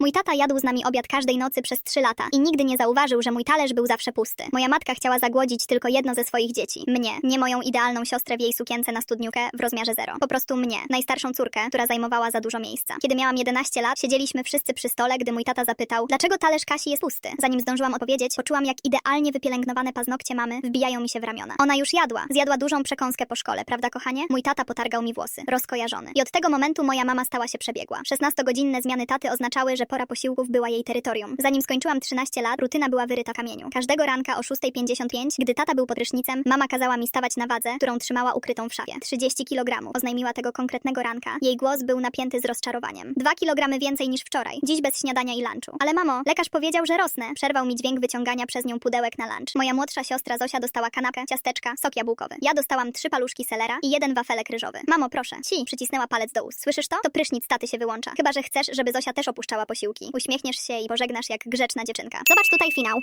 Mój tata jadł z nami obiad każdej nocy przez trzy lata i nigdy nie zauważył, że mój talerz był zawsze pusty. Moja matka chciała zagłodzić tylko jedno ze swoich dzieci. Mnie. Nie moją idealną siostrę w jej sukience na studniukę w rozmiarze zero. Po prostu mnie. Najstarszą córkę, która zajmowała za dużo miejsca. Kiedy miałam 11 lat, siedzieliśmy wszyscy przy stole, gdy mój tata zapytał, dlaczego talerz Kasi jest pusty. Zanim zdążyłam odpowiedzieć, poczułam, jak idealnie wypielęgnowane paznokcie mamy wbijają mi się w ramiona. Ona już jadła. Zjadła dużą przekąskę po szkole, prawda, kochanie? Mój tata potargał mi włosy. Rozkojarzony. I od tego momentu moja mama stała się przebiegła. 16-godzinne zmiany taty oznaczały, że pora posiłków była jej terytorium. Zanim skończyłam 13 lat, rutyna była wyryta kamieniu. Każdego ranka o 6.55, gdy tata był pod prysznicem, mama kazała mi stawać na wadze, którą trzymała ukrytą w szafie. 30 kg. Oznajmiła tego konkretnego ranka. Jej głos był napięty z rozczarowaniem. 2 kg więcej niż wczoraj. Dziś bez śniadania i lunchu. Ale mamo, lekarz powiedział, że rosnę. Przerwał mi dźwięk wyciągania przez nią pudełek na lunch. Moja młodsza siostra Zosia dostała kanapkę, ciasteczka, sok jabłkowy. Ja dostałam trzy paluszki selera i jeden wafelek ryżowy. Mamo, proszę. Ci, przycisnęła palec do ust. Słyszysz to? To prysznic taty się wyłącza. Chyba, że chcesz, żeby Zosia też opuszczała posiłki. Uśmiechniesz się i pożegnasz jak grzeczna dziewczynka. Zobacz tutaj finał.